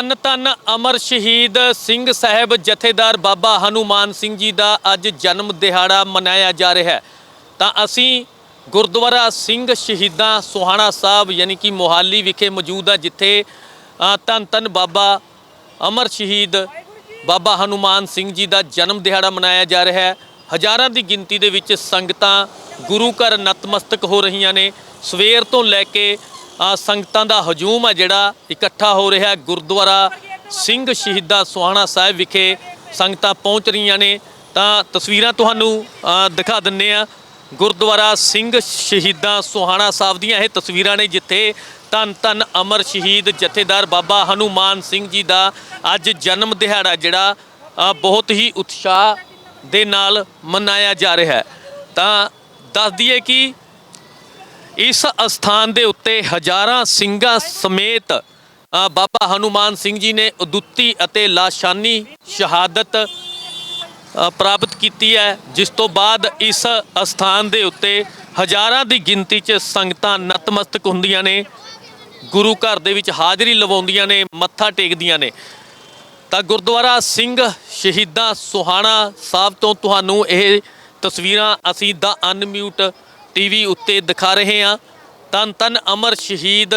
ਧੰਨ ਧੰਨ ਅਮਰ ਸ਼ਹੀਦ ਸਿੰਘ ਸਾਹਿਬ ਜਥੇਦਾਰ ਬਾਬਾ ਹਨੂਮਾਨ ਸਿੰਘ ਜੀ ਦਾ ਅੱਜ ਜਨਮ ਦਿਹਾੜਾ ਮਨਾਇਆ ਜਾ ਰਿਹਾ ਹੈ। ਤਾਂ ਅਸੀਂ ਗੁਰਦੁਆਰਾ ਸਿੰਘ ਸ਼ਹੀਦਾਂ ਸੁਹਾਣਾ ਸਾਹਿਬ ਯਾਨੀ ਕਿ ਮੋਹਾਲੀ ਵਿਖੇ ਮੌਜੂਦ ਆ ਜਿੱਥੇ ਧੰਨ ਧੰਨ ਬਾਬਾ ਅਮਰ ਸ਼ਹੀਦ ਬਾਬਾ ਹਨੂਮਾਨ ਸਿੰਘ ਜੀ ਦਾ ਜਨਮ ਦਿਹਾੜਾ ਮਨਾਇਆ ਜਾ ਰਿਹਾ ਹੈ। ਹਜ਼ਾਰਾਂ ਦੀ ਗਿਣਤੀ ਦੇ ਵਿੱਚ ਸੰਗਤਾਂ ਗੁਰੂ ਘਰ ਨਤਮਸਤਕ ਹੋ ਰਹੀਆਂ ਨੇ। ਸਵੇਰ ਤੋਂ ਲੈ ਕੇ ਸੰਗਤਾਂ ਦਾ ਹਜੂਮ ਹੈ ਜਿਹੜਾ ਇਕੱਠਾ ਹੋ ਰਿਹਾ ਗੁਰਦੁਆਰਾ ਸਿੰਘ ਸ਼ਹੀਦਾ ਸੁਹਾਣਾ ਸਾਹਿਬ ਵਿਖੇ ਸੰਗਤਾਂ ਪਹੁੰਚ ਰਹੀਆਂ ਨੇ। ਤਾਂ ਤਸਵੀਰਾਂ ਤੁਹਾਨੂੰ ਦਿਖਾ ਦਿੰਨੇ ਆ। ਗੁਰਦੁਆਰਾ ਸਿੰਘ ਸ਼ਹੀਦਾਂ ਸੁਹਾਣਾ ਸਾਹਿਬ ਦੀਆਂ ਇਹ ਤਸਵੀਰਾਂ ਨੇ ਜਿੱਥੇ ਧੰਨ ਧੰਨ ਅਮਰ ਸ਼ਹੀਦ ਜਥੇਦਾਰ ਬਾਬਾ ਹਨੂਮਾਨ ਸਿੰਘ ਜੀ ਦਾ ਅੱਜ ਜਨਮ ਦਿਹਾੜਾ ਜਿਹੜਾ ਬਹੁਤ ਹੀ ਉਤਸ਼ਾਹ ਦੇ ਨਾਲ ਮਨਾਇਆ ਜਾ ਰਿਹਾ ਹੈ। ਤਾਂ ਦੱਸ ਦਈਏ ਕਿ ਇਸ ਅਸਥਾਨ ਦੇ ਉੱਤੇ ਹਜ਼ਾਰਾਂ ਸਿੰਘਾਂ ਸਮੇਤ ਅ, ਬਾਬਾ ਹਨੂਮਾਨ ਸਿੰਘ ਜੀ ਨੇ ਉਦੁੱਤੀ ਅਤੇ ਲਾਸ਼ਾਨੀ ਸ਼ਹਾਦਤ ਅ, ਪ੍ਰਾਪਤ ਕੀਤੀ ਹੈ ਜਿਸ ਤੋਂ ਬਾਅਦ ਇਸ ਅਸਥਾਨ ਦੇ ਉੱਤੇ ਹਜ਼ਾਰਾਂ ਦੀ ਗਿਣਤੀ 'ਚ ਸੰਗਤਾਂ ਨਤਮਸਤਕ ਹੁੰਦੀਆਂ ਨੇ ਗੁਰੂ ਘਰ ਦੇ ਵਿੱਚ ਹਾਜ਼ਰੀ ਲਵਾਉਂਦੀਆਂ ਨੇ ਮੱਥਾ ਟੇਕਦੀਆਂ ਨੇ। ਤਾਂ ਗੁਰਦੁਆਰਾ ਸਿੰਘ ਸ਼ਹੀਦਾਂ ਸੁਹਾਣਾ ਸਾਹਿਬ ਤੋਂ ਤੁਹਾਨੂੰ ਇਹ ਤਸਵੀਰਾਂ ਅਸੀਂ ਦਾ ਅਨਮਿਊਟ ਟੀਵੀ ਉੱਤੇ ਦਿਖਾ ਰਹੇ ਹਾਂ। ਤਨ ਤਨ ਅਮਰ ਸ਼ਹੀਦ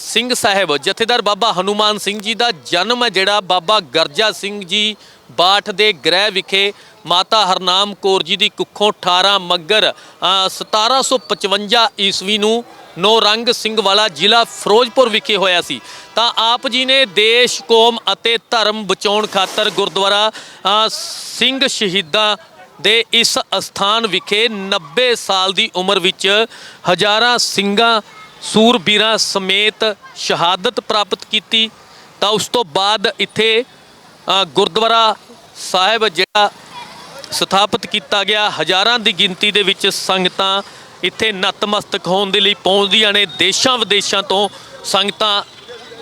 ਸਿੰਘ ਸਾਹਿਬ ਜਥੇਦਾਰ ਬਾਬਾ ਹਨੂਮਾਨ ਸਿੰਘ ਜੀ ਦਾ ਜਨਮ ਹੈ ਜਿਹੜਾ। ਬਾਬਾ ਗਰਜਾ ਸਿੰਘ ਜੀ ਬਾਠ ਦੇ ਗ੍ਰਹਿ ਵਿਖੇ ਮਾਤਾ ਹਰਨਾਮ ਕੌਰ ਜੀ ਦੀ ਕੁੱਖੋਂ 18 ਮੱਗਰ ਅ, 1755 ਈਸਵੀ ਨੂੰ ਨੌਰੰਗ ਸਿੰਘ ਵਾਲਾ ਜ਼ਿਲ੍ਹਾ ਫਿਰੋਜ਼ਪੁਰ ਵਿਖੇ ਹੋਇਆ ਸੀ। ਤਾਂ ਆਪ ਜੀ ਨੇ ਦੇਸ਼ ਕੌਮ ਅਤੇ ਧਰਮ ਬਚਾਉਣ ਖਾਤਰ ਗੁਰਦੁਆਰਾ ਸਿੰਘ ਸ਼ਹੀਦਾਂ ਦੇ ਇਸ ਅਸਥਾਨ ਵਿਖੇ 90 ਸਾਲ ਦੀ ਉਮਰ ਵਿੱਚ ਹਜ਼ਾਰਾਂ ਸਿੰਘਾਂ, ਸੂਰਬੀਰਾਂ ਸਮੇਤ ਸ਼ਹਾਦਤ ਪ੍ਰਾਪਤ ਕੀਤੀ। ਤਾਂ ਉਸ ਤੋਂ ਬਾਅਦ ਇੱਥੇ ਗੁਰਦੁਆਰਾ ਸਾਹਿਬ ਜਿਹੜਾ ਸਥਾਪਿਤ ਕੀਤਾ ਗਿਆ, ਹਜ਼ਾਰਾਂ ਦੀ ਗਿਣਤੀ ਦੇ ਵਿੱਚ ਸੰਗਤਾਂ ਇੱਥੇ ਨਤਮਸਤਕ ਹੋਣ ਦੇ ਲਈ ਪਹੁੰਚਦੀਆਂ ਨੇ। ਦੇਸ਼ਾਂ ਵਿਦੇਸ਼ਾਂ ਤੋਂ ਸੰਗਤਾਂ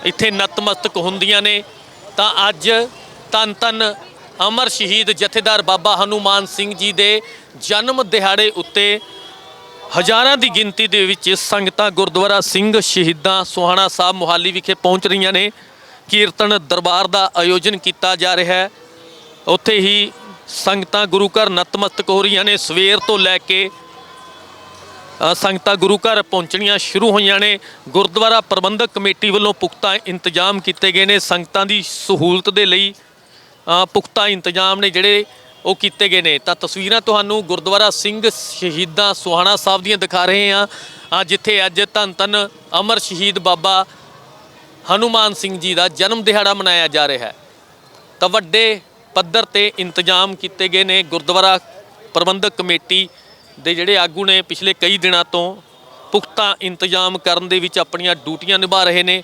ਇੱਥੇ ਨਤਮਸਤਕ ਹੁੰਦੀਆਂ ਨੇ। ਤਾਂ ਅੱਜ ਧੰਨ ਧੰਨ ਅਮਰ ਸ਼ਹੀਦ ਜਥੇਦਾਰ ਬਾਬਾ ਹਨੂਮਾਨ ਸਿੰਘ ਜੀ ਦੇ ਜਨਮ ਦਿਹਾੜੇ ਉੱਤੇ ਹਜ਼ਾਰਾਂ ਦੀ ਗਿਣਤੀ ਦੇ ਵਿੱਚ ਸੰਗਤਾਂ ਗੁਰਦੁਆਰਾ ਸਿੰਘ ਸ਼ਹੀਦਾਂ ਸੁਹਾਣਾ ਸਾਹਿਬ ਮੁਹਾਲੀ ਵਿਖੇ ਪਹੁੰਚ ਰਹੀਆਂ ਨੇ। ਕੀਰਤਨ ਦਰਬਾਰ ਦਾ ਆਯੋਜਨ ਕੀਤਾ ਜਾ ਰਿਹਾ ਹੈ। ਉੱਥੇ ਹੀ ਸੰਗਤਾਂ ਗੁਰੂ ਘਰ ਨਤਮਸਤਕ ਹੋ ਰਹੀਆਂ ਨੇ। ਸਵੇਰ ਤੋਂ ਲੈ ਕੇ ਸੰਗਤਾਂ ਗੁਰੂ ਘਰ ਪਹੁੰਚਣੀਆਂ ਸ਼ੁਰੂ ਹੋਈਆਂ ਨੇ। ਗੁਰਦੁਆਰਾ ਪ੍ਰਬੰਧਕ ਕਮੇਟੀ ਵੱਲੋਂ ਪੁਖਤਾ ਇੰਤਜ਼ਾਮ ਕੀਤੇ ਗਏ ਨੇ। ਸੰਗਤਾਂ ਦੀ ਸਹੂਲਤ ਦੇ ਲਈ ਪੁਖਤਾ ਇੰਤਜ਼ਾਮ ਨੇ ਜਿਹੜੇ ਉਹ ਕੀਤੇ ਗਏ ਨੇ। ਤਾਂ ਤਸਵੀਰਾਂ ਤੁਹਾਨੂੰ ਗੁਰਦੁਆਰਾ ਸਿੰਘ ਸ਼ਹੀਦਾਂ ਸੁਹਾਣਾ ਸਾਹਿਬ ਦੀਆਂ ਦਿਖਾ ਰਹੇ ਹਾਂ। ਜਿੱਥੇ ਅੱਜ ਧੰਨ ਧੰਨ ਅਮਰ ਸ਼ਹੀਦ ਬਾਬਾ ਹਨੂਮਾਨ ਸਿੰਘ ਜੀ ਦਾ ਜਨਮ ਦਿਹਾੜਾ ਮਨਾਇਆ ਜਾ ਰਿਹਾ ਹੈ। ਤਾਂ ਵੱਡੇ ਪੱਧਰ ਤੇ ਇੰਤਜ਼ਾਮ ਕੀਤੇ ਗਏ ਨੇ ਗੁਰਦੁਆਰਾ ਪ੍ਰਬੰਧਕ ਕਮੇਟੀ ਦੇ ਜਿਹੜੇ ਆਗੂ ਨੇ ਪਿਛਲੇ ਕਈ ਦਿਨਾਂ ਤੋਂ ਪੁਖਤਾ ਇੰਤਜ਼ਾਮ ਕਰਨ ਦੇ ਵਿੱਚ ਆਪਣੀਆਂ ਡਿਊਟੀਆਂ ਨਿਭਾ ਰਹੇ ਨੇ।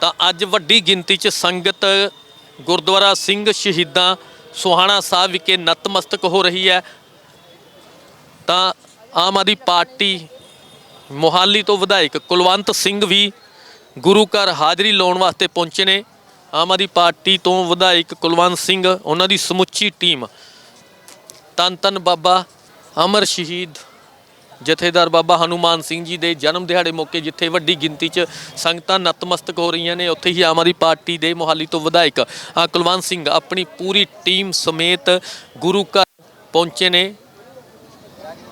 ਤਾਂ ਅੱਜ ਵੱਡੀ ਗਿਣਤੀ 'ਚ ਸੰਗਤ ਗੁਰਦੁਆਰਾ ਸਿੰਘ ਸ਼ਹੀਦਾਂ ਸੁਹਾਣਾ ਸਾਹਿਬ ਵਿਖੇ ਨਤਮਸਤਕ ਹੋ ਰਹੀ ਹੈ। ਤਾਂ ਆਮ ਆਦਮੀ ਪਾਰਟੀ ਮੋਹਾਲੀ ਤੋਂ ਵਿਧਾਇਕ ਕੁਲਵੰਤ ਸਿੰਘ ਵੀ ਗੁਰੂ ਘਰ ਹਾਜ਼ਰੀ ਲਾਉਣ ਵਾਸਤੇ ਪਹੁੰਚੇ ਨੇ। ਆਮ ਆਦਮੀ ਪਾਰਟੀ ਤੋਂ ਵਿਧਾਇਕ ਕੁਲਵੰਤ ਸਿੰਘ, ਉਹਨਾਂ ਦੀ ਸਮੁੱਚੀ ਟੀਮ ਤਨ ਤਨ ਬਾਬਾ ਅਮਰ ਸ਼ਹੀਦ ਜਥੇਦਾਰ ਬਾਬਾ ਹਨੂਮਾਨ ਸਿੰਘ ਜੀ ਦੇ ਜਨਮ ਦਿਹਾੜੇ ਮੌਕੇ ਜਿੱਥੇ ਵੱਡੀ ਗਿਣਤੀ 'ਚ ਸੰਗਤਾਂ ਨਤਮਸਤਕ ਹੋ ਰਹੀਆਂ ਨੇ ਉੱਥੇ ਹੀ ਆਮ ਆਦਮੀ ਪਾਰਟੀ ਦੇ ਮੋਹਾਲੀ ਤੋਂ ਵਿਧਾਇਕ ਅ, ਕੁਲਵੰਤ ਸਿੰਘ ਆਪਣੀ ਪੂਰੀ ਟੀਮ ਸਮੇਤ ਗੁਰੂ ਘਰ ਪਹੁੰਚੇ ਨੇ।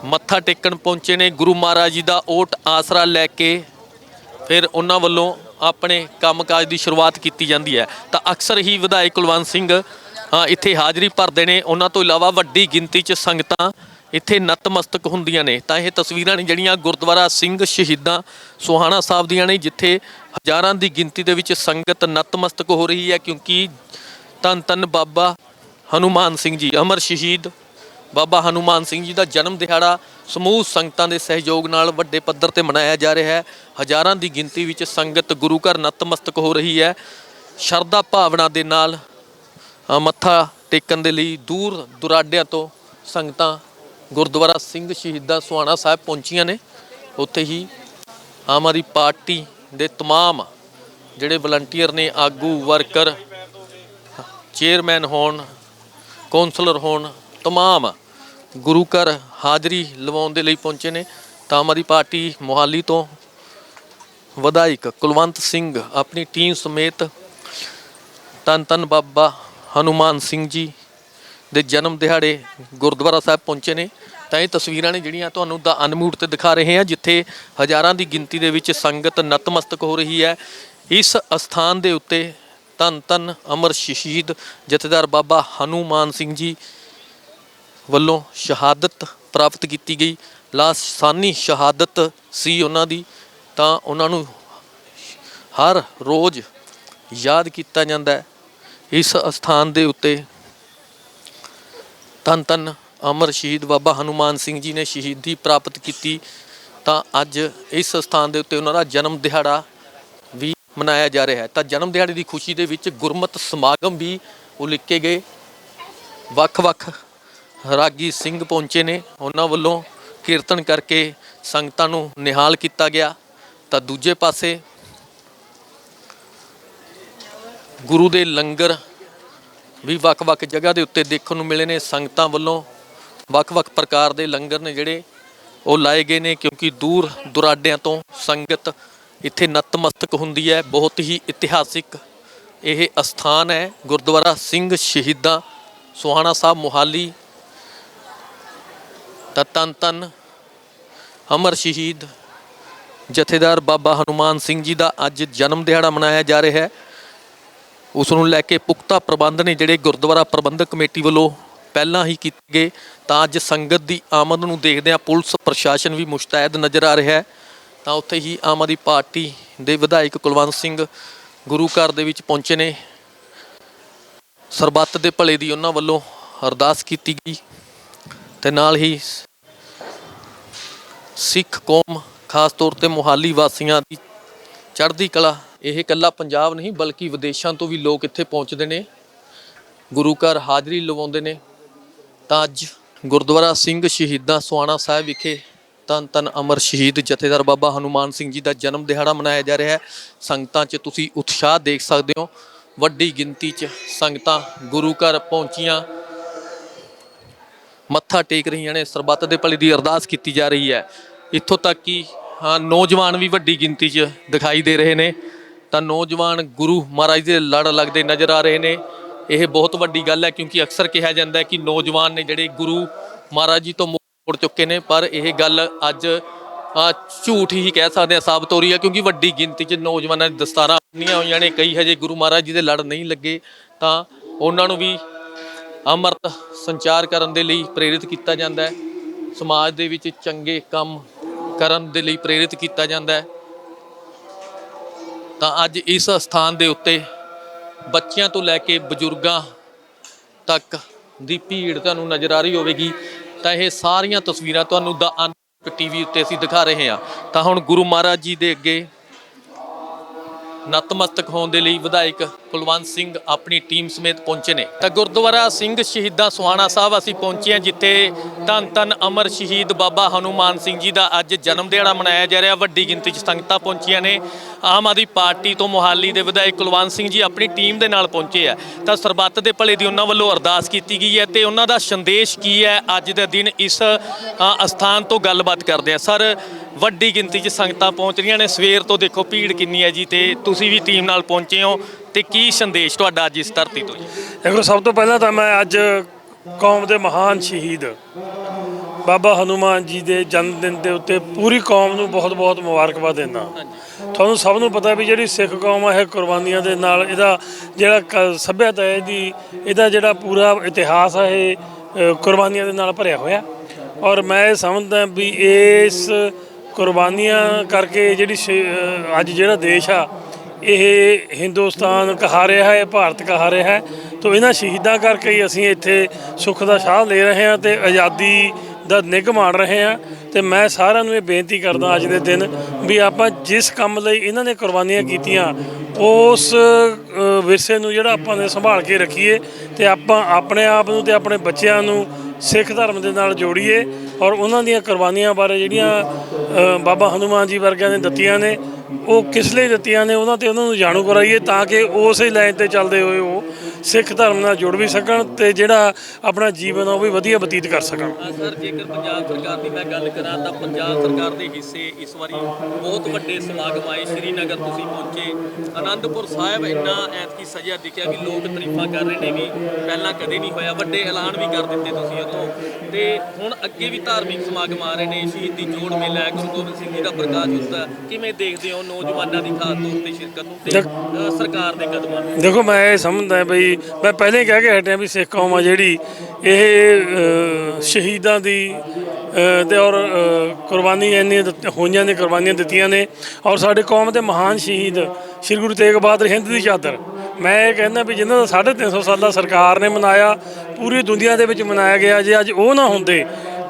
ਮੱਥਾ ਟੇਕਣ ਪਹੁੰਚੇ ਨੇ ਗੁਰੂ ਮਹਾਰਾਜ ਜੀ ਦਾ ਓਟ ਆਸਰਾ ਲੈ ਕੇ ਫਿਰ ਉਹਨਾਂ ਵੱਲੋਂ ਆਪਣੇ ਕੰਮਕਾਜ ਦੀ ਸ਼ੁਰੂਆਤ ਕੀਤੀ ਜਾਂਦੀ ਹੈ। ਤਾਂ ਅਕਸਰ ਹੀ ਵਿਧਾਇਕ ਕੁਲਵੰਤ ਸਿੰਘ ਅ, ਇੱਥੇ ਹਾਜ਼ਰੀ ਭਰਦੇ ਨੇ। ਉਹਨਾਂ ਤੋਂ ਇਲਾਵਾ ਵੱਡੀ ਗਿਣਤੀ 'ਚ ਸੰਗਤਾਂ ਇੱਥੇ ਨਤਮਸਤਕ ਹੁੰਦੀਆਂ ਨੇ। ਤਾਂ ਇਹ ਤਸਵੀਰਾਂ ਨੇ ਜਿਹੜੀਆਂ ਗੁਰਦੁਆਰਾ ਸਿੰਘ ਸ਼ਹੀਦਾਂ ਸੁਹਾਣਾ ਸਾਹਿਬ ਦੀਆਂ ਨੇ, ਜਿੱਥੇ ਹਜ਼ਾਰਾਂ ਦੀ ਗਿਣਤੀ ਦੇ ਵਿੱਚ ਸੰਗਤ ਨਤਮਸਤਕ ਹੋ ਰਹੀ ਹੈ, ਕਿਉਂਕਿ ਧੰਨ ਧੰਨ ਬਾਬਾ ਹਨੂਮਾਨ ਸਿੰਘ ਜੀ, ਅਮਰ ਸ਼ਹੀਦ ਬਾਬਾ ਹਨੂਮਾਨ ਸਿੰਘ ਜੀ ਦਾ ਜਨਮ ਦਿਹਾੜਾ ਸਮੂਹ ਸੰਗਤਾਂ ਦੇ ਸਹਿਯੋਗ ਨਾਲ ਵੱਡੇ ਪੱਧਰ ਤੇ ਮਨਾਇਆ ਜਾ ਰਿਹਾ ਹੈ। ਹਜ਼ਾਰਾਂ ਦੀ ਗਿਣਤੀ ਵਿੱਚ ਸੰਗਤ ਗੁਰੂ ਘਰ ਨਤਮਸਤਕ ਹੋ ਰਹੀ ਹੈ। ਸ਼ਰਧਾ ਭਾਵਨਾ ਦੇ ਨਾਲ ਮੱਥਾ ਟੇਕਣ ਦੇ ਲਈ ਦੂਰ ਦੁਰਾਡਿਆਂ ਤੋਂ ਸੰਗਤਾਂ ਗੁਰਦੁਆਰਾ ਸਿੰਘ ਸ਼ਹੀਦਾਂ ਸੁਹਾਣਾ ਸਾਹਿਬ ਪਹੁੰਚੀਆਂ ਨੇ ਉੱਥੇ ਹੀ ਆਮ ਆਦਮੀ ਪਾਰਟੀ ਦੇ तमाम ਜਿਹੜੇ ਵਲੰਟੀਅਰ ਨੇ ਆਗੂ ਵਰਕਰ ਚੇਅਰਮੈਨ ਹੋਣ ਕੌਂਸਲਰ ਹੋਣ तमाम ਗੁਰੂ ਘਰ ਹਾਜ਼ਰੀ ਲਵਾਉਣ ਦੇ ਲਈ ਪਹੁੰਚੇ ਨੇ ਤਾਂ ਆਮ ਆਦਮੀ ਪਾਰਟੀ ਮੋਹਾਲੀ ਤੋਂ ਵਿਧਾਇਕ ਕੁਲਵੰਤ ਸਿੰਘ ਆਪਣੀ ਟੀਮ ਸਮੇਤ ਧੰਨ ਧੰਨ ਬਾਬਾ ਹਨੂਮਾਨ ਸਿੰਘ ਜੀ ਦੇ ਜਨਮ ਦਿਹਾੜੇ ਗੁਰਦੁਆਰਾ ਸਾਹਿਬ ਪਹੁੰਚੇ ਨੇ, ਤਾਂ ਇਹ ਤਸਵੀਰਾਂ ਨੇ ਜਿਹੜੀਆਂ ਤੁਹਾਨੂੰ ਦਾ ਅਨਮੂਟ ਤੇ ਦਿਖਾ ਰਹੇ ਹਾਂ, ਜਿੱਥੇ ਹਜ਼ਾਰਾਂ ਦੀ ਗਿਣਤੀ ਦੇ ਵਿੱਚ ਸੰਗਤ ਨਤਮਸਤਕ ਹੋ ਰਹੀ ਹੈ। ਇਸ ਅਸਥਾਨ ਦੇ ਉੱਤੇ ਧੰਨ ਧੰਨ ਅਮਰ ਸ਼ਹੀਦ ਜਥੇਦਾਰ ਬਾਬਾ ਹਨੂਮਾਨ ਸਿੰਘ ਜੀ ਵੱਲੋਂ ਸ਼ਹਾਦਤ ਪ੍ਰਾਪਤ ਕੀਤੀ ਗਈ। ਲਾਸਾਨੀ ਸ਼ਹਾਦਤ ਸੀ ਉਹਨਾਂ ਦੀ, ਤਾਂ ਉਹਨਾਂ ਨੂੰ ਹਰ ਰੋਜ਼ ਯਾਦ ਕੀਤਾ ਜਾਂਦਾ ਹੈ। ਇਸ ਅਸਥਾਨ ਦੇ ਉੱਤੇ ਧੰਨ ਧੰਨ ਅਮਰ ਸ਼ਹੀਦ ਬਾਬਾ ਹਨੂਮਾਨ ਸਿੰਘ ਜੀ ਨੇ ਸ਼ਹੀਦੀ ਪ੍ਰਾਪਤ ਕੀਤੀ। ਤਾਂ ਅੱਜ ਇਸ ਸਥਾਨ ਦੇ ਉੱਤੇ ਉਹਨਾਂ ਦਾ ਜਨਮ ਦਿਹਾੜਾ ਵੀ ਮਨਾਇਆ ਜਾ ਰਿਹਾ ਹੈ। ਤਾਂ ਜਨਮ ਦਿਹਾੜੇ ਦੀ ਖੁਸ਼ੀ ਦੇ ਵਿੱਚ ਗੁਰਮਤ ਸਮਾਗਮ ਵੀ ਉਲੀਕੇ ਗਏ। ਵੱਖ-ਵੱਖ ਰਾਗੀ ਸਿੰਘ ਪਹੁੰਚੇ ਨੇ। ਉਹਨਾਂ ਵੱਲੋਂ ਕੀਰਤਨ ਕਰਕੇ ਸੰਗਤਾਂ ਨੂੰ ਨਿਹਾਲ ਕੀਤਾ ਗਿਆ। ਤਾਂ ਦੂਜੇ ਪਾਸੇ ਗੁਰੂ ਦੇ ਲੰਗਰ ਵੀ ਵੱਖ-ਵੱਖ ਜਗ੍ਹਾ ਦੇ ਉੱਤੇ ਦੇਖਣ ਨੂੰ ਮਿਲੇ ਨੇ ਸੰਗਤਾਂ ਵੱਲੋਂ। ਵੱਖ-ਵੱਖ ਪ੍ਰਕਾਰ ਦੇ ਲੰਗਰ ਨੇ ਜਿਹੜੇ ਉਹ ਲਾਏ ਗਏ ਨੇ ਕਿਉਂਕਿ ਦੂਰ ਦੁਰਾਡਿਆਂ ਤੋਂ ਸੰਗਤ ਇੱਥੇ ਨਤਮਸਤਕ ਹੁੰਦੀ ਹੈ। ਬਹੁਤ ਹੀ ਇਤਿਹਾਸਿਕ ਇਹ ਅਸਥਾਨ ਹੈ। ਗੁਰਦੁਆਰਾ ਸਿੰਘ ਸ਼ਹੀਦਾਂ ਸੁਹਾਣਾ ਸਾਹਿਬ ਮੁਹਾਲੀ ਤਾਂ ਤਨ ਤਨ, ਅਮਰ ਸ਼ਹੀਦ ਜਥੇਦਾਰ ਬਾਬਾ ਹਨੂਮਾਨ ਸਿੰਘ ਜੀ ਦਾ ਅੱਜ ਜਨਮ ਦਿਹਾੜਾ ਮਨਾਇਆ ਜਾ ਰਿਹਾ ਹੈ। ਉਸ ਨੂੰ ਲੈ ਕੇ ਪੁਖਤਾ ਪ੍ਰਬੰਧ ਨੇ ਜਿਹੜੇ ਗੁਰਦੁਆਰਾ ਪ੍ਰਬੰਧਕ ਕਮੇਟੀ ਵੱਲੋਂ ਪਹਿਲਾਂ ਹੀ ਕੀਤੇ ਗਏ, ਤਾਂ ਅੱਜ ਸੰਗਤ ਦੀ ਆਮਦ ਨੂੰ ਦੇਖਦੇ ਆ ਪੁਲਿਸ ਪ੍ਰਸ਼ਾਸਨ ਵੀ ਮੁਸ਼ਤੈਦ ਨਜ਼ਰ ਆ ਰਿਹਾ ਹੈ। ਤਾਂ ਉੱਥੇ ਹੀ ਆਮ ਆਦਮੀ ਪਾਰਟੀ ਦੇ ਵਿਧਾਇਕ ਕੁਲਵੰਤ ਸਿੰਘ ਗੁਰੂ ਘਰ ਦੇ ਵਿੱਚ ਪਹੁੰਚੇ ਨੇ। ਸਰਬੱਤ ਦੇ ਭਲੇ ਦੀ ਉਹਨਾਂ ਵੱਲੋਂ ਅਰਦਾਸ ਕੀਤੀ ਗਈ ਤੇ ਨਾਲ ਹੀ ਸਿੱਖ ਕੌਮ, ਖਾਸ ਤੌਰ ਤੇ ਮੁਹਾਲੀ ਵਾਸੀਆਂ ਦੀ ਚੜ੍ਹਦੀ ਕਲਾ ਇਹ ਇਕੱਲਾ ਪੰਜਾਬ ਨਹੀਂ, ਬਲਕਿ ਵਿਦੇਸ਼ਾਂ ਤੋਂ ਵੀ ਲੋਕ ਇੱਥੇ ਪਹੁੰਚਦੇ ਨੇ। ਗੁਰੂ ਘਰ ਹਾਜ਼ਰੀ ਲਵਾਉਂਦੇ ਨੇ। ਤਾਂ ਅੱਜ ਗੁਰਦੁਆਰਾ ਸਿੰਘ ਸ਼ਹੀਦਾਂ ਸੁਆਣਾ ਸਾਹਿਬ ਵਿਖੇ ਤਨ ਤਨ ਅਮਰ ਸ਼ਹੀਦ ਜਥੇਦਾਰ ਬਾਬਾ ਹਨੂਮਾਨ ਸਿੰਘ ਜੀ ਦਾ ਜਨਮ ਦਿਹਾੜਾ ਮਨਾਇਆ ਜਾ ਰਿਹਾ ਹੈ। ਸੰਗਤਾਂ 'ਚ ਤੁਸੀਂ ਉਤਸ਼ਾਹ ਦੇਖ ਸਕਦੇ ਹੋ। ਵੱਡੀ ਗਿਣਤੀ 'ਚ ਸੰਗਤਾਂ ਗੁਰੂ ਘਰ ਪਹੁੰਚੀਆਂ। ਮੱਥਾ ਟੇਕ ਰਹੀਆਂ ਨੇ। ਸਰਬੱਤ ਦੇ ਭਲੇ ਦੀ ਅਰਦਾਸ ਕੀਤੀ ਜਾ ਰਹੀ ਹੈ। ਇੱਥੋਂ ਤੱਕ ਕਿ, ਹਾਂ, ਨੌਜਵਾਨ ਵੀ ਵੱਡੀ ਗਿਣਤੀ 'ਚ ਦਿਖਾਈ ਦੇ ਰਹੇ ਨੇ। ਤਾਂ ਨੌਜਵਾਨ ਗੁਰੂ ਮਹਾਰਾਜ ਦੇ ਲੜ ਲੱਗਦੇ ਨਜ਼ਰ ਆ ਰਹੇ ਨੇ। ਇਹ ਬਹੁਤ ਵੱਡੀ ਗੱਲ ਹੈ ਕਿਉਂਕਿ ਅਕਸਰ ਕਿਹਾ ਜਾਂਦਾ ਹੈ ਕਿ ਨੌਜਵਾਨ ਨੇ ਜਿਹੜੇ ਗੁਰੂ ਮਹਾਰਾਜ ਜੀ ਤੋਂ ਮੁੜ ਚੁੱਕੇ ਨੇ, ਪਰ ਇਹ ਗੱਲ ਅੱਜ ਝੂਠ ਹੀ ਕਹਿ ਸਕਦੇ ਆ ਸਾਬਤ ਹੋ ਰਹੀ ਹੈ ਕਿਉਂਕਿ ਵੱਡੀ ਗਿਣਤੀ 'ਚ ਨੌਜਵਾਨਾਂ ਦੀ ਦਸਤਾਰਾਂ ਬੰਨੀਆਂ ਹੋਈਆਂ ਨੇ। ਕਈ ਹਜੇ ਗੁਰੂ ਮਹਾਰਾਜ ਜੀ ਦੇ ਲੜ ਨਹੀਂ ਲੱਗੇ, ਤਾਂ ਉਹਨਾਂ ਨੂੰ ਵੀ ਅੰਮ੍ਰਿਤ ਸੰਚਾਰ ਕਰਨ ਦੇ ਲਈ ਪ੍ਰੇਰਿਤ ਕੀਤਾ ਜਾਂਦਾ ਹੈ। ਸਮਾਜ ਦੇ ਵਿੱਚ ਚੰਗੇ ਕੰਮ ਕਰਨ ਦੇ ਲਈ ਪ੍ਰੇਰਿਤ ਕੀਤਾ ਜਾਂਦਾ ਹੈ। ਤਾਂ ਅੱਜ ਇਸ ਸਥਾਨ ਦੇ ਉੱਤੇ ਬੱਚਿਆਂ ਤੋਂ ਲੈ ਕੇ ਬਜ਼ੁਰਗਾਂ ਤੱਕ ਦੀ ਭੀੜ ਤੁਹਾਨੂੰ ਨਜ਼ਰ ਆ ਰਹੀ ਹੋਵੇਗੀ। ਤਾਂ ਇਹ ਸਾਰੀਆਂ ਤਸਵੀਰਾਂ ਤੁਹਾਨੂੰ ਦਾ ਟੀਵੀ ਉੱਤੇ ਅਸੀਂ ਦਿਖਾ ਰਹੇ ਹਾਂ। ਤਾਂ ਹੁਣ ਗੁਰੂ ਮਹਾਰਾਜ ਜੀ ਦੇ ਅੱਗੇ ਨਤਮਸਤਕ ਹੋਣ ਦੇ ਲਈ ਵਿਧਾਇਕ ਕੁਲਵੰਤ ਸਿੰਘ ਆਪਣੀ ਟੀਮ ਸਮੇਤ ਪਹੁੰਚੇ ਨੇ। ਤਾਂ ਗੁਰਦੁਆਰਾ ਸਿੰਘ ਸ਼ਹੀਦਾਂ ਸੁਹਾਣਾ ਸਾਹਿਬ ਅਸੀਂ ਪਹੁੰਚੇ ਹਾਂ, ਜਿੱਥੇ ਧੰਨ ਧੰਨ ਅਮਰ ਸ਼ਹੀਦ ਬਾਬਾ ਹਨੂਮਾਨ ਸਿੰਘ ਜੀ ਦਾ ਅੱਜ ਜਨਮ ਦਿਹਾੜਾ ਮਨਾਇਆ ਜਾ ਰਿਹਾ। ਵੱਡੀ ਗਿਣਤੀ 'ਚ ਸੰਗਤਾਂ ਪਹੁੰਚੀਆਂ ਨੇ। ਆਮ ਆਦਮੀ ਪਾਰਟੀ ਤੋਂ ਮੋਹਾਲੀ ਦੇ ਵਿਧਾਇਕ ਕੁਲਵੰਤ ਸਿੰਘ ਜੀ ਆਪਣੀ ਟੀਮ ਦੇ ਨਾਲ ਪਹੁੰਚੇ ਆ। ਤਾਂ ਸਰਬੱਤ ਦੇ ਭਲੇ ਦੀ ਉਹਨਾਂ ਵੱਲੋਂ ਅਰਦਾਸ ਕੀਤੀ ਗਈ ਹੈ ਤੇ ਉਹਨਾਂ ਦਾ ਸੰਦੇਸ਼ ਕੀ ਹੈ? ਅੱਜ ਦੇ ਦਿਨ ਇਸ ਅਸਥਾਨ ਤੋਂ ਗੱਲਬਾਤ ਕਰਦੇ ਆ। ਸਰ ਵੱਡੀ ਗਿਣਤੀ 'ਚ ਸੰਗਤਾਂ ਪਹੁੰਚ ਰਹੀਆਂ ਨੇ। ਸਵੇਰ ਤੋਂ ਦੇਖੋ ਭੀੜ ਕਿੰਨੀ ਹੈ ਜੀ ਤੇ ਤੁਸੀਂ ਵੀ ਟੀਮ ਨਾਲ ਪਹੁੰਚੇ ਹੋ ਤੇ ਕੀ ਸੰਦੇਸ਼ ਤੁਹਾਡਾ ਅੱਜ ਇਸ ਧਰਤੀ ਤੋਂ ਜੀ? ਦੇਖੋ ਸਭ ਤੋਂ ਪਹਿਲਾਂ ਤਾਂ ਮੈਂ ਅੱਜ ਕੌਮ ਦੇ ਮਹਾਨ ਸ਼ਹੀਦ ਬਾਬਾ ਹਨੂਮਾਨ ਜੀ ਦੇ ਜਨਮ ਦਿਨ ਦੇ ਉੱਤੇ ਪੂਰੀ ਕੌਮ ਨੂੰ ਬਹੁਤ-ਬਹੁਤ ਮੁਬਾਰਕਬਾਦ ਦਿੰਦਾ। ਤੁਹਾਨੂੰ ਸਭ ਨੂੰ ਪਤਾ ਵੀ ਜਿਹੜੀ ਸਿੱਖ ਕੌਮ ਹੈ ਇਹ ਕੁਰਬਾਨੀਆਂ ਦੇ ਨਾਲ ਇਹਦਾ ਜਿਹੜਾ ਸੱਭਿਅਤਾ ਹੈ ਇਹਦੀ ਇਹਦਾ ਜਿਹੜਾ ਪੂਰਾ ਇਤਿਹਾਸ ਹੈ ਇਹ ਕੁਰਬਾਨੀਆਂ ਦੇ ਨਾਲ ਭਰਿਆ ਹੋਇਆ। ਔਰ ਮੈਂ ਸਮਝਦਾ ਵੀ ਇਸ ਕੁਰਬਾਨੀਆਂ ਕਰਕੇ ਜਿਹੜੀ ਸ਼ੇ- ਅੱਜ ਜਿਹੜਾ ਦੇਸ਼ ਆ, ਇਹ ਹਿੰਦੁਸਤਾਨ ਕਹਾ ਰਿਹਾ ਹੈ, ਭਾਰਤ ਕਹਾ ਰਿਹਾ ਹੈ, ਤੋਂ ਇਹਨਾਂ ਸ਼ਹੀਦਾਂ ਕਰਕੇ ਹੀ ਅਸੀਂ ਇੱਥੇ ਸੁੱਖ ਦਾ ਸਾਹ ਲੈ ਰਹੇ ਹਾਂ ਤੇ ਆਜ਼ਾਦੀ ਦਾ ਨਿੱਘ ਮਾਣ ਰਹੇ ਹਾਂ। ਤੇ ਮੈਂ ਸਾਰਿਆਂ ਨੂੰ ਇਹ ਬੇਨਤੀ ਕਰਦਾ ਅੱਜ ਦੇ ਦਿਨ ਵੀ ਆਪਾਂ ਜਿਸ ਕੰਮ ਲਈ ਇਹਨਾਂ ਨੇ ਕੁਰਬਾਨੀਆਂ ਕੀਤੀਆਂ, ਉਸ ਵਿਰਸੇ ਨੂੰ ਜਿਹੜਾ ਆਪਾਂ ਨੇ ਸੰਭਾਲ ਕੇ ਰੱਖੀਏ ਤੇ ਆਪਾਂ ਆਪਣੇ ਆਪ ਨੂੰ ਤੇ ਆਪਣੇ ਬੱਚਿਆਂ ਨੂੰ ਸਿੱਖ ਧਰਮ ਦੇ ਨਾਲ ਜੋੜੀਏ ਔਰ ਉਹਨਾਂ ਦੀਆਂ ਕੁਰਬਾਨੀਆਂ ਬਾਰੇ ਜਿਹੜੀਆਂ ਬਾਬਾ ਹਨੂਮਾਨ ਜੀ ਵਰਗਿਆਂ ਨੇ ਦਿੱਤੀਆਂ ਨੇ, ਉਹ ਕਿਸ ਲਈ ਦਿੱਤੀਆਂ ਨੇ, ਉਹਨਾਂ ਤੇ ਉਹਨਾਂ ਨੂੰ ਜਾਣੂ ਕਰਾਈਏ ਤਾਂ ਕਿ ਉਸੇ ਲਾਈਨ ਤੇ ਚੱਲਦੇ ਹੋਏ ਉਹ ਸਿੱਖ ਧਰਮ ਨਾਲ ਜੁੜ ਵੀ ਸਕਣ ਤੇ ਜਿਹੜਾ ਆਪਣਾ ਜੀਵਨ ਆ ਉਹ ਵੀ ਵਧੀਆ ਬਤੀਤ ਕਰ ਸਕਣ। ਸਰ ਜੇਕਰ ਪੰਜਾਬ ਸਰਕਾਰ ਦੀ ਮੈਂ ਗੱਲ ਕਰਾਂ ਤਾਂ ਪੰਜਾਬ ਸਰਕਾਰ ਦੇ ਹਿੱਸੇ ਇਸ ਵਾਰੀ ਬਹੁਤ ਵੱਡੇ ਸਮਾਗਮ ਆਏ। ਸ਼੍ਰੀਨਗਰ ਤੁਸੀਂ ਪਹੁੰਚੇ। ਆਨੰਦਪੁਰ ਸਾਹਿਬ ਇੰਨਾ ਐਤਕੀ ਸਜਿਆ ਦਿਖਿਆ ਕਿ ਲੋਕ ਤਾਰੀਫਾਂ ਕਰ ਰਹੇ ਨੇ ਵੀ ਪਹਿਲਾਂ ਕਦੇ ਨਹੀਂ ਹੋਇਆ। ਵੱਡੇ ਐਲਾਨ ਵੀ ਕਰ ਦਿੱਤੇ ਤੁਸੀਂ ਉਦੋਂ। ਤੇ ਹੁਣ ਅੱਗੇ ਵੀ ਧਾਰਮਿਕ ਸਮਾਗਮ ਆ ਰਹੇ ਨੇ। ਸ਼ਹੀਦੀ ਜੋੜ ਮੇਲਾ ਹੈ। ਗੁਰੂ ਗੋਬਿੰਦ ਸਿੰਘ ਜੀ ਦਾ ਪ੍ਰਕਾਸ਼ ਉਤਸਵ ਹੈ ਕਿਵੇਂ ਦੇਖਦੇ ਹੋ ਨੌਜਵਾਨਾਂ ਦੀ ਖਾਸ ਤੌਰ ਤੇ ਸ਼ਿਰਕਤ ਨੂੰ ਤੇ ਸਰਕਾਰ ਦੇ ਕਦਮਾਂ ਨੂੰ? ਦੇਖੋ ਮੈਂ ਇਹ ਸਮਝਦਾ ਬਈ ਮੈਂ ਪਹਿਲੇ ਹੀ ਕਹਿ ਕੇ ਹਟਿਆ ਵੀ ਸਿੱਖ ਕੌਮ ਆ ਜਿਹੜੀ ਇਹ ਅ, ਸ਼ਹੀਦਾਂ ਦੀ ਅ, ਤੇ ਔਰ ਅ, ਕੁਰਬਾਨੀ ਇੰਨੀਆਂ ਦਿੱਤ- ਹੋਈਆਂ ਨੇ ਕੁਰਬਾਨੀਆਂ ਦਿੱਤੀਆਂ ਨੇ ਔਰ ਸਾਡੇ ਕੌਮ ਦੇ ਮਹਾਨ ਸ਼ਹੀਦ ਸ੍ਰੀ ਗੁਰੂ ਤੇਗ ਬਹਾਦਰ ਹਿੰਦ ਦੀ ਚਾਦਰ। ਮੈਂ ਇਹ ਕਹਿੰਦਾ ਵੀ ਜਿਨ੍ਹਾਂ ਦਾ 350 ਸਾਲਾ ਸਰਕਾਰ ਨੇ ਮਨਾਇਆ ਪੂਰੀ ਦੁਨੀਆ ਦੇ ਵਿੱਚ ਮਨਾਇਆ ਗਿਆ ਜੇ ਅੱਜ ਉਹ ਨਾ ਹੁੰਦੇ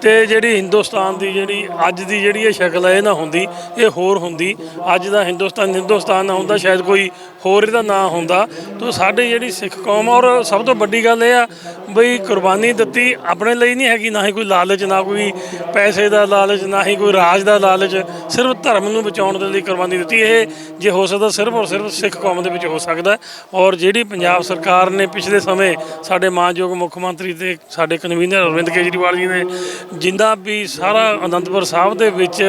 ਤੇ ਜਿਹੜੀ ਹਿੰਦੁਸਤਾਨ ਦੀ ਜਿਹੜੀ ਅੱਜ ਦੀ ਜਿਹੜੀ ਇਹ ਸ਼ਕਲ ਹੈ, ਇਹ ਨਾ ਹੁੰਦੀ, ਇਹ ਹੋਰ ਹੁੰਦੀ। ਅੱਜ ਦਾ ਹਿੰਦੁਸਤਾਨ ਹਿੰਦੁਸਤਾਨ ਨਾ ਹੁੰਦਾ, ਸ਼ਾਇਦ ਕੋਈ ਹੋਰ ਇਹਦਾ ਨਾਂ ਹੁੰਦਾ। ਤੋ ਸਾਡੇ ਜਿਹੜੀ ਸਿੱਖ ਕੌਮ ਆ, ਔਰ ਸਭ ਤੋਂ ਵੱਡੀ ਗੱਲ ਇਹ ਆ ਬਈ ਕੁਰਬਾਨੀ ਦਿੱਤੀ ਆਪਣੇ ਲਈ ਨਹੀਂ ਹੈਗੀ, ਨਾ ਹੀ ਕੋਈ ਲਾਲਚ, ਨਾ ਕੋਈ ਪੈਸੇ ਦਾ ਲਾਲਚ, ਨਾ ਹੀ ਕੋਈ ਰਾਜ ਦਾ ਲਾਲਚ। ਸਿਰਫ ਧਰਮ ਨੂੰ ਬਚਾਉਣ ਦੇ ਲਈ ਕੁਰਬਾਨੀ ਦਿੱਤੀ। ਇਹ ਜੇ ਹੋ ਸਕਦਾ ਸਿਰਫ ਔਰ ਸਿਰਫ ਸਿੱਖ ਕੌਮ ਦੇ ਵਿੱਚ ਹੋ ਸਕਦਾ। ਔਰ ਜਿਹੜੀ ਪੰਜਾਬ ਸਰਕਾਰ ਨੇ ਪਿਛਲੇ ਸਮੇਂ ਸਾਡੇ ਮਾਨਯੋਗ ਮੁੱਖ ਮੰਤਰੀ ਤੇ ਸਾਡੇ ਕਨਵੀਨਰ ਅਰਵਿੰਦ ਕੇਜਰੀਵਾਲ ਜੀ ਨੇ ਜਿੰਦਾ ਵੀ ਸਾਰਾ ਅਨੰਦਪੁਰ ਸਾਹਿਬ ਦੇ ਵਿੱਚ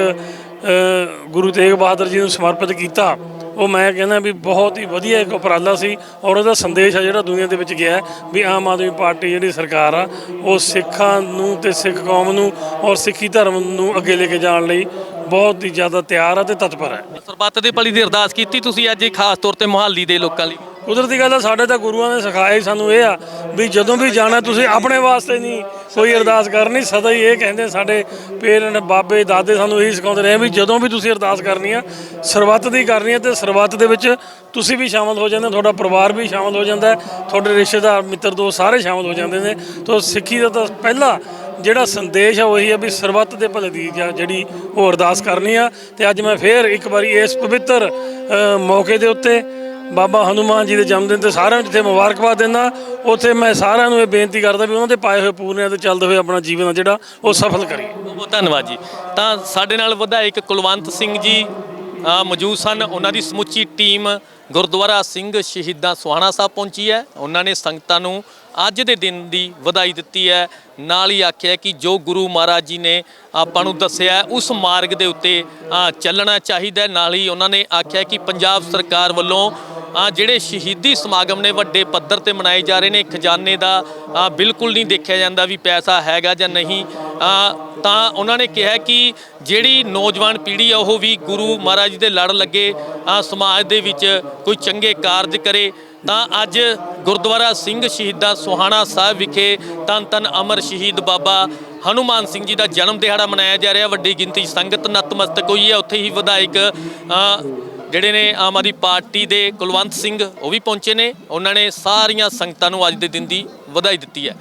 ਗੁਰੂ ਤੇਗ ਬਹਾਦਰ ਜੀ ਨੂੰ ਸਮਰਪਿਤ ਕੀਤਾ, ਉਹ ਮੈਂ ਕਹਿੰਦਾ ਵੀ ਬਹੁਤ ਹੀ ਵਧੀਆ ਇੱਕ ਉਪਰਾਲਾ ਸੀ ਔਰ ਉਹਦਾ ਸੰਦੇਸ਼ ਆ ਜਿਹੜਾ ਦੁਨੀਆ ਦੇ ਵਿੱਚ ਗਿਆ ਵੀ ਆਮ ਆਦਮੀ ਪਾਰਟੀ ਜਿਹੜੀ ਸਰਕਾਰ ਆ, ਉਹ ਸਿੱਖਾਂ ਨੂੰ ਤੇ ਸਿੱਖ ਕੌਮ ਨੂੰ ਔਰ ਸਿੱਖੀ ਧਰਮ ਨੂੰ ਅੱਗੇ ਲੈ ਕੇ ਜਾਣ ਲਈ ਬਹੁਤ ਹੀ ਜ਼ਿਆਦਾ ਤਿਆਰ ਆ ਤੇ ਤਤਪਰ ਹੈ ਸਰਬੱਤ ਦੇ ਭਲੀ ਦੀ ਅਰਦਾਸ ਕੀਤੀ ਤੁਸੀਂ ਅੱਜ ਖਾਸ ਤੌਰ ਤੇ ਮੁਹਾਲੀ ਦੇ ਲੋਕਾਂ ਲਈ? ਕੁਦਰਤੀ ਗੱਲ ਆ ਸਾਡੇ ਤਾਂ ਗੁਰੂਆਂ ਨੇ ਸਿਖਾਇਆ ਹੀ ਸਾਨੂੰ ਇਹ ਆ ਵੀ ਜਦੋਂ ਵੀ ਜਾਣਾ ਤੁਸੀਂ ਆਪਣੇ ਵਾਸਤੇ ਨਹੀਂ ਕੋਈ ਅਰਦਾਸ ਕਰਨੀ ਸਦਾ ਹੀ ਇਹ ਕਹਿੰਦੇ ਸਾਡੇ ਪੇਰੈਂਟ ਬਾਬੇ ਦਾਦੇ ਸਾਨੂੰ ਇਹੀ ਸਿਖਾਉਂਦੇ ਰਹੇ ਵੀ ਜਦੋਂ ਵੀ ਤੁਸੀਂ ਅਰਦਾਸ ਕਰਨੀ ਆ ਸਰਬੱਤ ਦੀ ਕਰਨੀ ਆ ਤੇ ਸਰਬੱਤ ਦੇ ਵਿੱਚ ਤੁਸੀਂ ਵੀ ਸ਼ਾਮਲ ਹੋ ਜਾਂਦੇ ਹੋ, ਤੁਹਾਡਾ ਪਰਿਵਾਰ ਵੀ ਸ਼ਾਮਲ ਹੋ ਜਾਂਦਾ ਹੈ, ਤੁਹਾਡੇ ਰਿਸ਼ਤੇਦਾਰ ਮਿੱਤਰ ਦੋਸਤ ਸਾਰੇ ਸ਼ਾਮਲ ਹੋ ਜਾਂਦੇ ਨੇ। ਤੋਂ ਸਿੱਖੀ ਦਾ ਤਾਂ ਪਹਿਲਾ ਜਿਹੜਾ ਸੰਦੇਸ਼ ਆ ਉਹੀ ਆ ਵੀ ਸਰਬੱਤ ਦੇ ਭਲੇ ਦੀ ਜਾਂ ਜਿਹੜੀ ਉਹ ਅਰਦਾਸ ਕਰਨੀ ਆ। ਤੇ ਅੱਜ ਮੈਂ ਫੇਰ ਇੱਕ ਵਾਰੀ ਇਸ ਪਵਿੱਤਰ ਮੌਕੇ ਦੇ ਉੱਤੇ ਬਾਬਾ ਹਨੂਮਾਨ ਜੀ ਦੇ ਜਨਮ ਦਿਨ ਤੇ ਸਾਰਿਆਂ ਨੂੰ ਜਿੱਥੇ ਮੁਬਾਰਕਬਾਦ ਦਿੰਦਾ, ਉੱਥੇ ਮੈਂ ਸਾਰਿਆਂ ਨੂੰ ਇਹ ਬੇਨਤੀ ਕਰਦਾ ਵੀ ਉਹਨਾਂ ਦੇ ਪਾਏ ਹੋਏ ਪੂਰਨਿਆਂ ਤੇ ਚੱਲਦੇ ਹੋਏ ਆਪਣਾ ਜੀਵਨ ਆ ਜਿਹੜਾ, ਉਹ ਸਫਲ ਕਰੀਏ। ਬਹੁਤ ਧੰਨਵਾਦ ਜੀ। ਤਾਂ ਸਾਡੇ ਨਾਲ ਵਿਧਾਇਕ ਕੁਲਵੰਤ ਸਿੰਘ ਜੀ ਮੌਜੂਦ ਸਨ। ਉਹਨਾਂ ਦੀ ਸਮੁੱਚੀ ਟੀਮ ਗੁਰਦੁਆਰਾ ਸਿੰਘ ਸ਼ਹੀਦਾਂ ਸੁਹਾਣਾ ਸਾਹਿਬ ਪਹੁੰਚੀ ਹੈ। ਉਹਨਾਂ ਨੇ ਸੰਗਤਾਂ ਨੂੰ ਅੱਜ ਦੇ ਦਿਨ ਦੀ ਵਧਾਈ ਦਿੱਤੀ ਹੈ। ਨਾਲ ਹੀ ਆਖਿਆ ਕਿ ਜੋ ਗੁਰੂ ਮਹਾਰਾਜ ਜੀ ਨੇ ਆਪਾਂ ਨੂੰ ਦੱਸਿਆ ਉਸ ਮਾਰਗ ਦੇ ਉੱਤੇ ਚੱਲਣਾ ਚਾਹੀਦਾ ਨਾਲ ਹੀ ਉਹਨਾਂ ਨੇ ਆਖਿਆ ਕਿ ਪੰਜਾਬ ਸਰਕਾਰ ਵੱਲੋਂ ਆ ਜਿਹੜੇ ਸ਼ਹੀਦੀ ਸਮਾਗਮ ਨੇ ਵੱਡੇ ਪੱਧਰ ਤੇ ਮਨਾਏ ਜਾ ਰਹੇ ਨੇ। ਖਜ਼ਾਨੇ ਦਾ ਬਿਲਕੁਲ ਨਹੀਂ ਦੇਖਿਆ ਜਾਂਦਾ ਵੀ ਪੈਸਾ ਹੈਗਾ ਜਾਂ ਨਹੀਂ। ਤਾਂ ਉਹਨਾਂ ਨੇ ਕਿਹਾ ਕਿ ਜਿਹੜੀ ਨੌਜਵਾਨ ਪੀੜ੍ਹੀ ਆ ਉਹ ਵੀ ਗੁਰੂ ਮਹਾਰਾਜ ਜੀ ਦੇ ਲੜ ਲੱਗੇ ਆ, ਸਮਾਜ ਦੇ ਵਿੱਚ ਕੋਈ ਚੰਗੇ ਕਾਰਜ ਕਰੇ। ਤਾਂ ਅੱਜ ਗੁਰਦੁਆਰਾ ਸਿੰਘ ਸ਼ਹੀਦਾਂ ਸੁਹਾਣਾ ਸਾਹਿਬ ਵਿਖੇ ਤਨ ਤਨ ਅਮਰ ਸ਼ਹੀਦ ਬਾਬਾ ਹਨੂਮਾਨ ਸਿੰਘ ਜੀ ਦਾ ਜਨਮ ਦਿਹਾੜਾ ਮਨਾਇਆ ਜਾ ਰਿਹਾ। ਵੱਡੀ ਗਿਣਤੀ 'ਚ ਸੰਗਤ ਨਤਮਸਤਕ ਹੋਈ ਹੈ। ਉੱਥੇ ਹੀ ਵਿਧਾਇਕ ਜਿਹੜੇ ਨੇ ਆਮ ਆਦਮੀ ਪਾਰਟੀ ਦੇ ਕੁਲਵੰਤ ਸਿੰਘ, ਉਹ ਵੀ ਪਹੁੰਚੇ ਨੇ। ਉਹਨਾਂ ਨੇ ਸਾਰੀਆਂ ਸੰਗਤਾਂ ਨੂੰ ਅੱਜ ਦੇ ਦਿਨ ਦੀ ਵਧਾਈ ਦਿੱਤੀ ਹੈ।